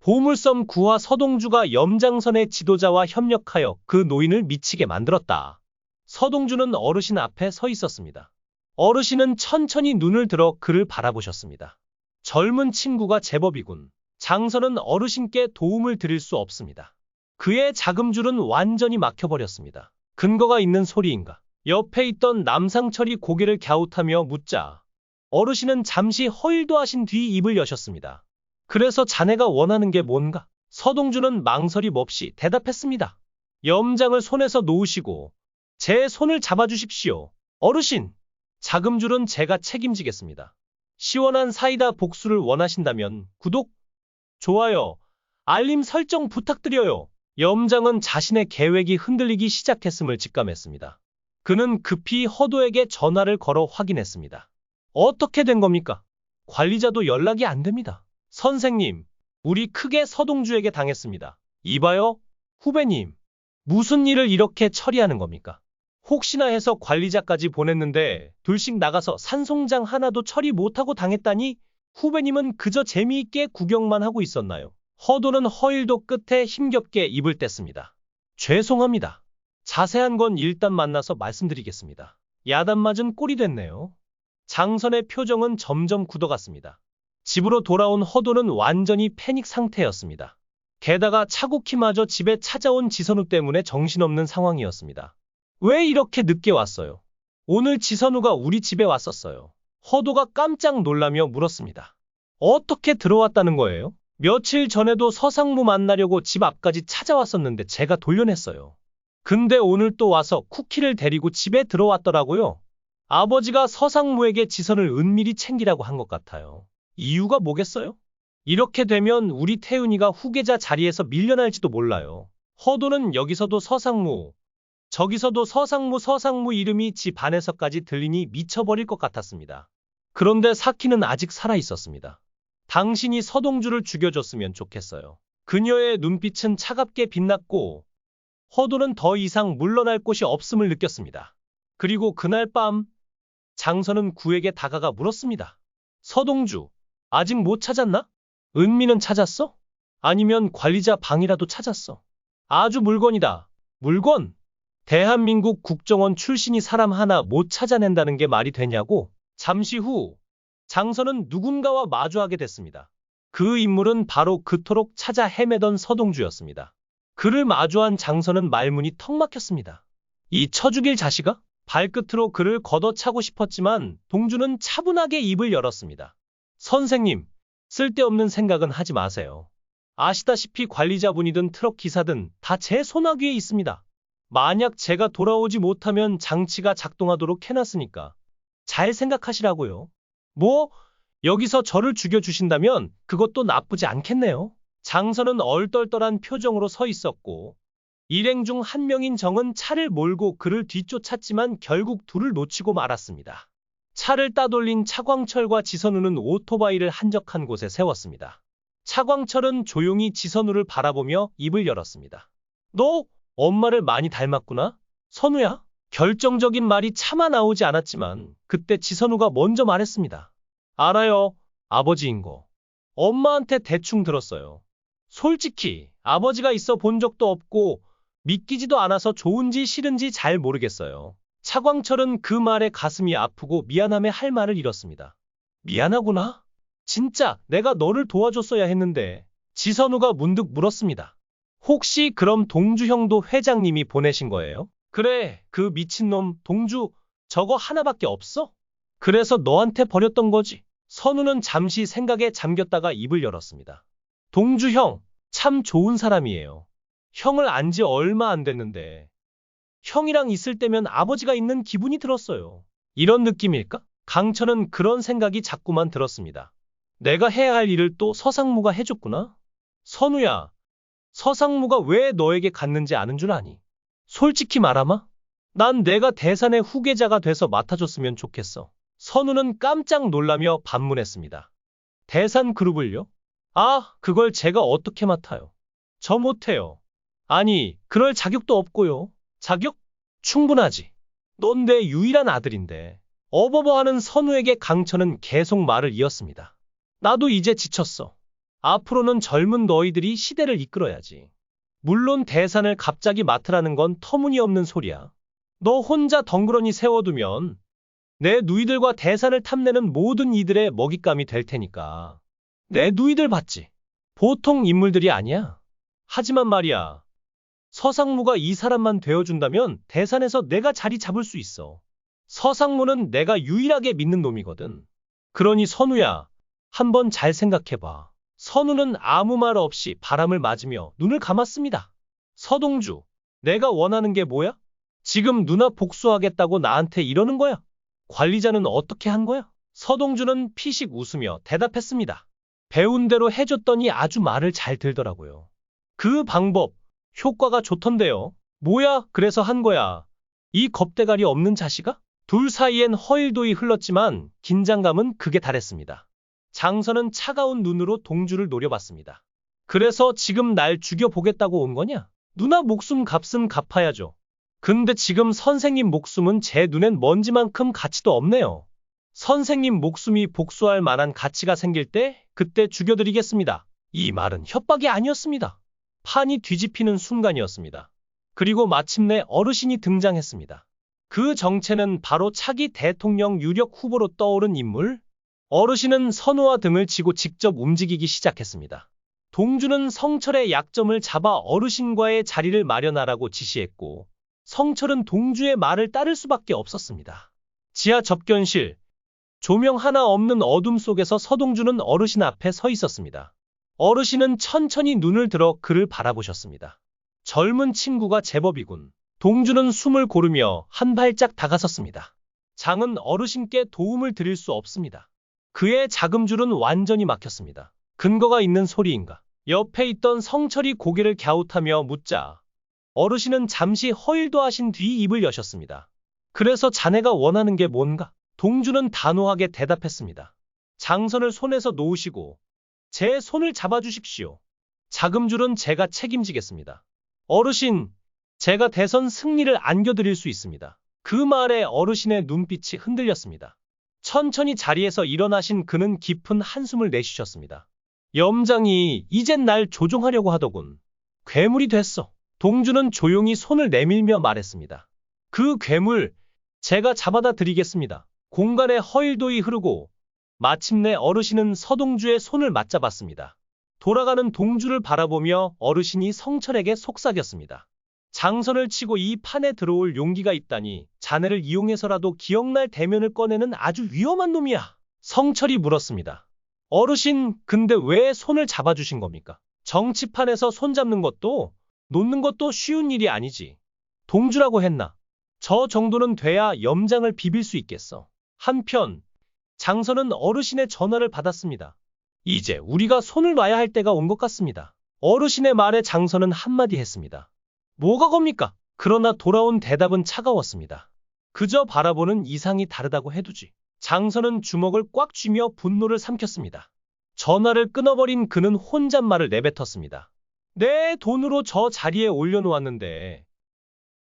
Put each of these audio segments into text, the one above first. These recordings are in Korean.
보물섬 구하 서동주가 염장선의 지도자와 협력하여 그 노인을 미치게 만들었다. 서동주는 어르신 앞에 서 있었습니다. 어르신은 천천히 눈을 들어 그를 바라보셨습니다. 젊은 친구가 제법이군. 장선은 어르신께 도움을 드릴 수 없습니다. 그의 자금줄은 완전히 막혀버렸습니다. 근거가 있는 소리인가? 옆에 있던 남상철이 고개를 갸웃하며 묻자 어르신은 잠시 허일도 하신 뒤 입을 여셨습니다. 그래서 자네가 원하는 게 뭔가? 서동주는 망설임 없이 대답했습니다. 염장을 손에서 놓으시고 제 손을 잡아주십시오. 어르신, 자금줄은 제가 책임지겠습니다. 시원한 사이다 복수를 원하신다면 구독, 좋아요, 알림 설정 부탁드려요. 염장은 자신의 계획이 흔들리기 시작했음을 직감했습니다. 그는 급히 허도에게 전화를 걸어 확인했습니다. 어떻게 된 겁니까? 관리자도 연락이 안 됩니다. 선생님, 우리 크게 서동주에게 당했습니다. 이봐요, 후배님. 무슨 일을 이렇게 처리하는 겁니까? 혹시나 해서 관리자까지 보냈는데 둘씩 나가서 산송장 하나도 처리 못하고 당했다니 후배님은 그저 재미있게 구경만 하고 있었나요? 허도는 허일도 끝에 힘겹게 입을 뗐습니다. 죄송합니다. 자세한 건 일단 만나서 말씀드리겠습니다. 야단 맞은 꼴이 됐네요. 장선의 표정은 점점 굳어갔습니다. 집으로 돌아온 허도는 완전히 패닉 상태였습니다. 게다가 차고키마저 집에 찾아온 지선우 때문에 정신없는 상황이었습니다. 왜 이렇게 늦게 왔어요? 오늘 지선우가 우리 집에 왔었어요. 허도가 깜짝 놀라며 물었습니다. 어떻게 들어왔다는 거예요? 며칠 전에도 서상무 만나려고 집 앞까지 찾아왔었는데 제가 돌려냈어요. 근데 오늘 또 와서 쿠키를 데리고 집에 들어왔더라고요. 아버지가 서상무에게 지선을 은밀히 챙기라고 한 것 같아요. 이유가 뭐겠어요? 이렇게 되면 우리 태윤이가 후계자 자리에서 밀려날지도 몰라요. 허도는 여기서도 서상무, 저기서도 서상무 서상무 이름이 집 안에서까지 들리니 미쳐버릴 것 같았습니다. 그런데 사키는 아직 살아 있었습니다. 당신이 서동주를 죽여줬으면 좋겠어요. 그녀의 눈빛은 차갑게 빛났고 허도는 더 이상 물러날 곳이 없음을 느꼈습니다. 그리고 그날 밤 장선은 구에게 다가가 물었습니다. 서동주, 아직 못 찾았나? 은미는 찾았어? 아니면 관리자 방이라도 찾았어? 아주 물건이다. 물건? 대한민국 국정원 출신이 사람 하나 못 찾아낸다는 게 말이 되냐고? 잠시 후 장선은 누군가와 마주하게 됐습니다. 그 인물은 바로 그토록 찾아 헤매던 서동주였습니다. 그를 마주한 장선은 말문이 턱 막혔습니다. 이 처죽일 자식아? 발끝으로 그를 걷어차고 싶었지만 동주는 차분하게 입을 열었습니다. 선생님, 쓸데없는 생각은 하지 마세요. 아시다시피 관리자분이든 트럭 기사든 다 제 손아귀에 있습니다. 만약 제가 돌아오지 못하면 장치가 작동하도록 해놨으니까 잘 생각하시라고요. 뭐, 여기서 저를 죽여주신다면 그것도 나쁘지 않겠네요. 장선은 얼떨떨한 표정으로 서 있었고 일행 중 한 명인 정은 차를 몰고 그를 뒤쫓았지만 결국 둘을 놓치고 말았습니다. 차를 따돌린 차광철과 지선우는 오토바이를 한적한 곳에 세웠습니다. 차광철은 조용히 지선우를 바라보며 입을 열었습니다. 너 엄마를 많이 닮았구나? 선우야? 결정적인 말이 차마 나오지 않았지만 그때 지선우가 먼저 말했습니다. 알아요. 아버지인 거. 엄마한테 대충 들었어요. 솔직히 아버지가 있어 본 적도 없고 믿기지도 않아서 좋은지 싫은지 잘 모르겠어요. 차광철은 그 말에 가슴이 아프고 미안함에 할 말을 잃었습니다. 미안하구나? 진짜 내가 너를 도와줬어야 했는데 지선우가 문득 물었습니다. 혹시 그럼 동주 형도 회장님이 보내신 거예요? 그래, 그 미친놈 동주 저거 하나밖에 없어? 그래서 너한테 버렸던 거지. 선우는 잠시 생각에 잠겼다가 입을 열었습니다. 동주 형, 참 좋은 사람이에요. 형을 안 지 얼마 안 됐는데 형이랑 있을 때면 아버지가 있는 기분이 들었어요. 이런 느낌일까? 강철은 그런 생각이 자꾸만 들었습니다. 내가 해야 할 일을 또 서상무가 해줬구나? 선우야, 서상무가 왜 너에게 갔는지 아는 줄 아니? 솔직히 말하마? 난 내가 대산의 후계자가 돼서 맡아줬으면 좋겠어. 선우는 깜짝 놀라며 반문했습니다. 대산 그룹을요? 아, 그걸 제가 어떻게 맡아요? 저 못해요. 아니, 그럴 자격도 없고요. 자격? 충분하지. 넌 내 유일한 아들인데. 어버버하는 선우에게 강천은 계속 말을 이었습니다. 나도 이제 지쳤어. 앞으로는 젊은 너희들이 시대를 이끌어야지. 물론 대산을 갑자기 맡으라는 건 터무니없는 소리야. 너 혼자 덩그러니 세워두면 내 누이들과 대산을 탐내는 모든 이들의 먹잇감이 될 테니까. 내 누이들 봤지? 보통 인물들이 아니야. 하지만 말이야. 서상무가 이 사람만 되어준다면 대산에서 내가 자리 잡을 수 있어. 서상무는 내가 유일하게 믿는 놈이거든. 그러니 선우야, 한번 잘 생각해봐. 선우는 아무 말 없이 바람을 맞으며 눈을 감았습니다. 서동주, 내가 원하는 게 뭐야? 지금 누나 복수하겠다고 나한테 이러는 거야? 관리자는 어떻게 한 거야? 서동주는 피식 웃으며 대답했습니다. 배운 대로 해줬더니 아주 말을 잘 들더라고요. 그 방법, 효과가 좋던데요. 뭐야, 그래서 한 거야. 이 겁대가리 없는 자식아? 둘 사이엔 허일도이 흘렀지만 긴장감은 극에 달했습니다. 장선은 차가운 눈으로 동주를 노려봤습니다. 그래서 지금 날 죽여보겠다고 온 거냐? 누나 목숨 값은 갚아야죠. 근데 지금 선생님 목숨은 제 눈엔 먼지만큼 가치도 없네요. 선생님 목숨이 복수할 만한 가치가 생길 때 그때 죽여드리겠습니다. 이 말은 협박이 아니었습니다. 판이 뒤집히는 순간이었습니다. 그리고 마침내 어르신이 등장했습니다. 그 정체는 바로 차기 대통령 유력 후보로 떠오른 인물? 어르신은 선우와 등을 치고 직접 움직이기 시작했습니다. 동주는 성철의 약점을 잡아 어르신과의 자리를 마련하라고 지시했고, 성철은 동주의 말을 따를 수밖에 없었습니다. 지하 접견실, 조명 하나 없는 어둠 속에서 서동주는 어르신 앞에 서 있었습니다. 어르신은 천천히 눈을 들어 그를 바라보셨습니다. 젊은 친구가 제법이군. 동주는 숨을 고르며 한 발짝 다가섰습니다. 장은 어르신께 도움을 드릴 수 없습니다. 그의 자금줄은 완전히 막혔습니다. 근거가 있는 소리인가? 옆에 있던 성철이 고개를 갸웃하며 묻자 어르신은 잠시 허일도 하신 뒤 입을 여셨습니다. 그래서 자네가 원하는 게 뭔가? 동주는 단호하게 대답했습니다. 장선을 손에서 놓으시고 제 손을 잡아주십시오. 자금줄은 제가 책임지겠습니다. 어르신, 제가 대선 승리를 안겨드릴 수 있습니다. 그 말에 어르신의 눈빛이 흔들렸습니다. 천천히 자리에서 일어나신 그는 깊은 한숨을 내쉬셨습니다. 염장이 이젠 날 조종하려고 하더군. 괴물이 됐어. 동주는 조용히 손을 내밀며 말했습니다. 그 괴물, 제가 잡아다 드리겠습니다. 공간에 허일도이 흐르고 마침내 어르신은 서동주의 손을 맞잡았습니다. 돌아가는 동주를 바라보며 어르신이 성철에게 속삭였습니다. 장선을 치고 이 판에 들어올 용기가 있다니 자네를 이용해서라도 기억날 대면을 꺼내는 아주 위험한 놈이야. 성철이 물었습니다. 어르신, 근데 왜 손을 잡아주신 겁니까? 정치판에서 손 잡는 것도 놓는 것도 쉬운 일이 아니지. 동주라고 했나? 저 정도는 돼야 염장을 비빌 수 있겠어. 한편 장선은 어르신의 전화를 받았습니다. 이제 우리가 손을 놔야 할 때가 온 것 같습니다. 어르신의 말에 장선은 한마디 했습니다. 뭐가 겁니까? 그러나 돌아온 대답은 차가웠습니다. 그저 바라보는 이상이 다르다고 해두지. 장선은 주먹을 꽉 쥐며 분노를 삼켰습니다. 전화를 끊어버린 그는 혼잣말을 내뱉었습니다. 내 돈으로 저 자리에 올려놓았는데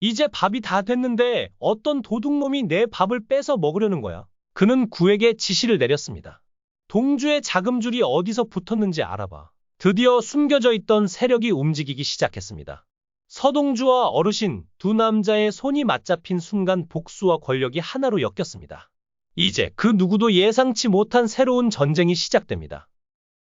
이제 밥이 다 됐는데 어떤 도둑놈이 내 밥을 뺏어 먹으려는 거야. 그는 구에게 지시를 내렸습니다. 동주의 자금줄이 어디서 붙었는지 알아봐. 드디어 숨겨져 있던 세력이 움직이기 시작했습니다. 서동주와 어르신 두 남자의 손이 맞잡힌 순간 복수와 권력이 하나로 엮였습니다. 이제 그 누구도 예상치 못한 새로운 전쟁이 시작됩니다.